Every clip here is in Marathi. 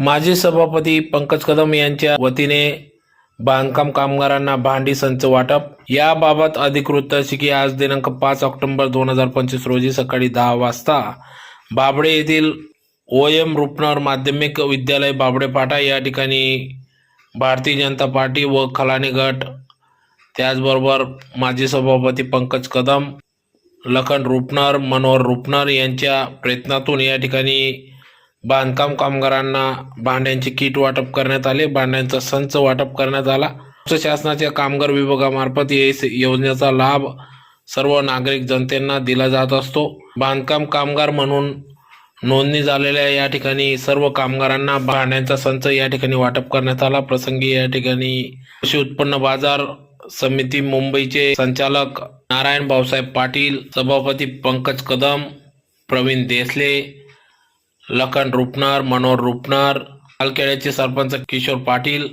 माजी सभापती पंकज कदम यांच्या वतीने बांधकाम कामगारांना भांडी संच वाटप. याबाबत अधिकृत अशी की आज दिनांक पाच ऑक्टोबर दोन हजार पंचवीस रोजी सकाळी दहा वाजता बाबडे येथील ओ एम रुपनर माध्यमिक विद्यालय बाबडे पाटा या ठिकाणी भारतीय जनता पार्टी व खलानी गट त्याचबरोबर माजी सभापती पंकज कदम लखन रुपनर मनोहर रुपनर यांच्या प्रयत्नातून या ठिकाणी बांधकाम कामगारांना भांड्यांचे किट वाटप करण्यात आले. भांड्यांचा संच वाटप करण्यात आला. शासनाच्या कामगार विभागामार्फत योजनेचा लाभ सर्व नागरिक जनतेना दिला जात असतो. बांधकाम कामगार म्हणून नोंदणी झालेल्या या ठिकाणी सर्व कामगारांना भांड्यांचा संच या ठिकाणी वाटप करण्यात आला. प्रसंगी या ठिकाणी कृषी उत्पन्न बाजार समिती मुंबईचे संचालक नारायण भाऊसाहेब पाटील सभापती पंकज कदम प्रवीण देसले लखन रुपनार मनोहर रुपनार अलखेड्याचे सरपंच किशोर पाटील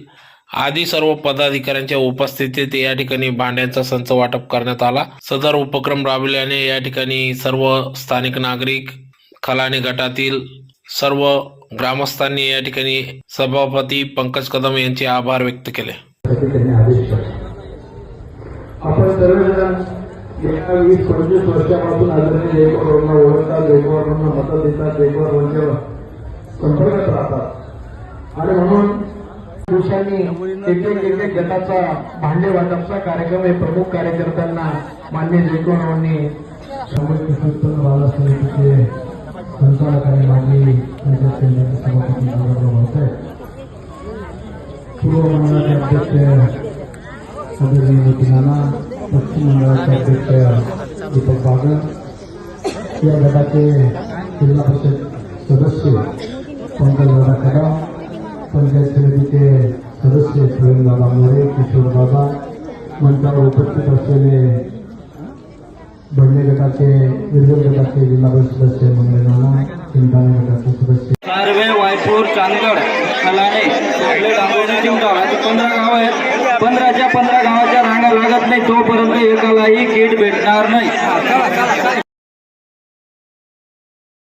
आदी सर्व पदाधिकाऱ्यांच्या उपस्थितीत या ठिकाणी भांड्यांचा संच वाटप करण्यात आला. सदर उपक्रम राबविल्याने या ठिकाणी सर्व स्थानिक नागरिक खलाने गटातील सर्व ग्रामस्थांनी या ठिकाणी सभापती पंकज कदम यांचे आभार व्यक्त केले. आपण गेल्या वीस पंचवीस वर्षापासून आदरणीय जयकुमारांना ओळखतात जयकुमारांना मतं देतात जयकुमारांच्या संपर्कात राहतात. आणि म्हणून दिवसांनी एक एक एक एक गटाचा भांडे वाटपचा कार्यक्रम हे प्रमुख कार्यकर्त्यांना मान्य जयकुमारांनी सामाजिक उत्पन्न संचालक आणि माजी पंचायत समितीचे सभापती गौरव भाऊसाहेब पूर्व मंडळाचे अध्यक्ष आदरणीय नितीन नाना पश्चिम मंडळाचे अध्यक्ष दीपक बागल या गटाचे जिल्हा परिषद सदस्य पंकज कदम पंचायत समितीचे सदस्य प्रवीणदादा मोरे किशोर मंचावर उपस्थित असलेले बडणे गटाचे गटाचे जिल्हा परिषद सदस्य मंगल चिंताने गटाचे सदस्य वायपूर चांदगड चिमटाव असे पंधरा गाव आहेत. पंधराच्या पंधरा गावाच्या लागत नाही तोपर्यंत एकालाही किट भेटणार नाही.